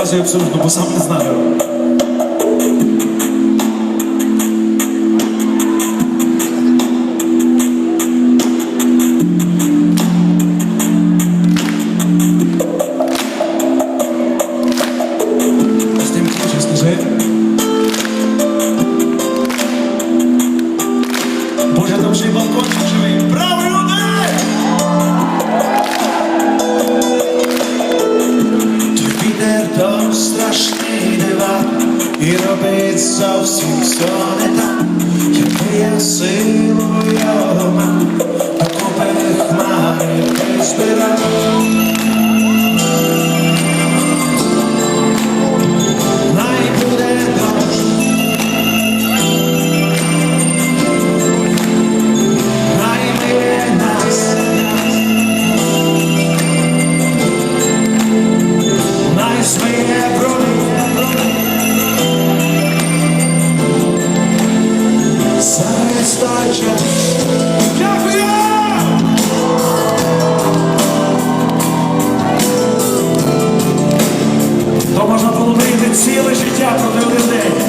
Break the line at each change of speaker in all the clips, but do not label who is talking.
розказую абсолютно, бо сам не знаю. зовсім все не так, якби я силою, окупи хмари збирав. То можна було вийти ціле життя проти день.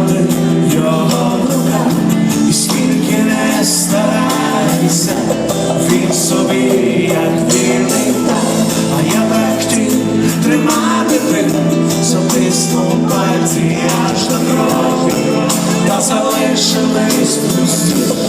правди його в руках, і скільки не старайся, він собі, як вільний так, а я так ті тримати тим, затисну пальці аж до крові, та залишились пусті.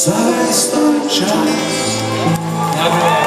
Sorry, stop, child.